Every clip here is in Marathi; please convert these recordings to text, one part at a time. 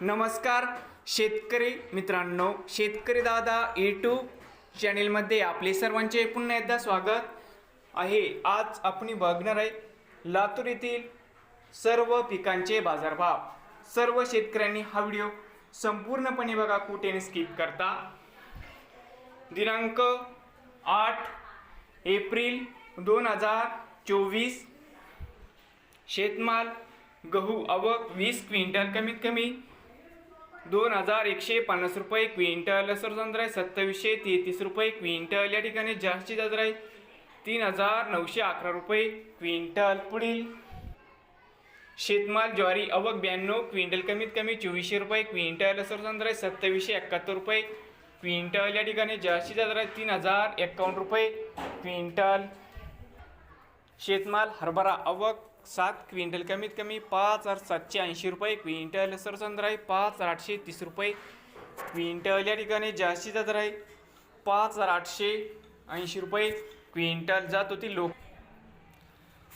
नमस्कार शेतकरी मित्रांनो शेतकरी दादा यूट्यूब चॅनेलमध्ये आपले सर्वांचे पुन्हा एकदा स्वागत आहे. आज आपण बघणार आहे लातूर येथील सर्व पिकांचे बाजारभाव. सर्व शेतकऱ्यांनी हा व्हिडिओ संपूर्णपणे बघा कुठेने स्किप करता. दिनांक आठ एप्रिल दोन हजार चोवीस. शेतमाल गहू आवक वीस क्विंटल कमीत कमी दोन हजार एकशे पन्नास रुपये क्विंटल. सरसंद्र आहे सत्तावीसशे तेहतीस रुपये क्विंटल. या ठिकाणी जास्तीत जास्त आहे तीन हजार नऊशे अकरा रुपये क्विंटल. पुढील. शेतमाल ज्वारी अवक ब्याण्णव क्विंटल कमीत कमी चोवीसशे रुपये क्विंटल. सरसंद्र आहे सत्तावीसशे एकाहत्तर रुपये क्विंटल. या ठिकाणी जास्तीत जास्त आहे तीन हजार एकावन्न रुपये क्विंटल. शेतमाल हरभरा अवक सात क्विंटल कमीत कमी पाच हजार सातशे ऐंशी रुपये क्विंटल सरसंद्र आहे पाच हजार आठशे तीस रुपये क्विंटल या ठिकाणी जास्तीत दर आहे पाच हजार आठशे ऐंशी रुपये क्विंटल जात होती लोक.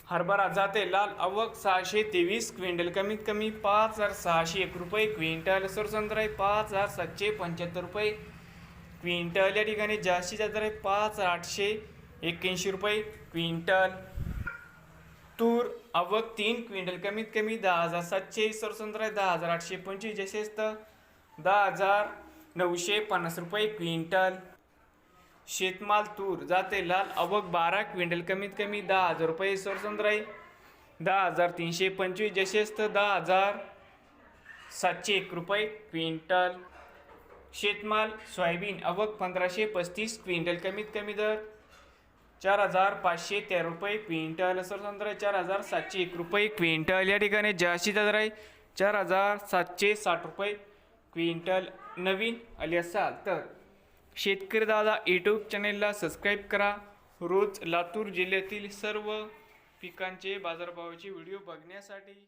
हरभरा जाते लाल अवक सहाशे तेवीस क्विंटल कमीत कमी पाच हजार सहाशे एक रुपये क्विंटल सरसंद्र आहे पाच हजार सातशे पंच्याहत्तर रुपये क्विंटल या ठिकाणी जास्तीत दर आहे पाच हजार आठशे एक्क्याऐंशी रुपये क्विंटल तूर आवक तीन क्विंटल कमीत कमी दहा हजार सातशे सरसंत्रा दहा हजार आठशे पंचवीस जसेच तर दहा हजार नऊशे पन्नास रुपये क्विंटल. शेतमाल तूर जाते लाल अवक बारा क्विंटल कमीत कमी दहा हजार रुपये सरसंत्र दहा हजार तीनशे पंचवीस जसेच तर दहा हजार सातशे एक रुपये क्विंटल. शेतमाल सोयाबीन अवक पंधराशे पस्तीस क्विंटल कमीत कमी दर. चार हजार पाचशे तेरा रुपये क्विंटल. सरसंत्र चार हजार सातशे एक रुपये क्विंटल. या ठिकाणी जास्ती दर आहे. चार हजार सातशे साठ रुपये क्विंटल. नवीन आले असाल तर शेतकरी दादा यूट्यूब चॅनेलला सबस्क्राईब करा. रोज लातूर जिल्ह्यातील सर्व पिकांचे बाजारभावाचे व्हिडिओ बघण्यासाठी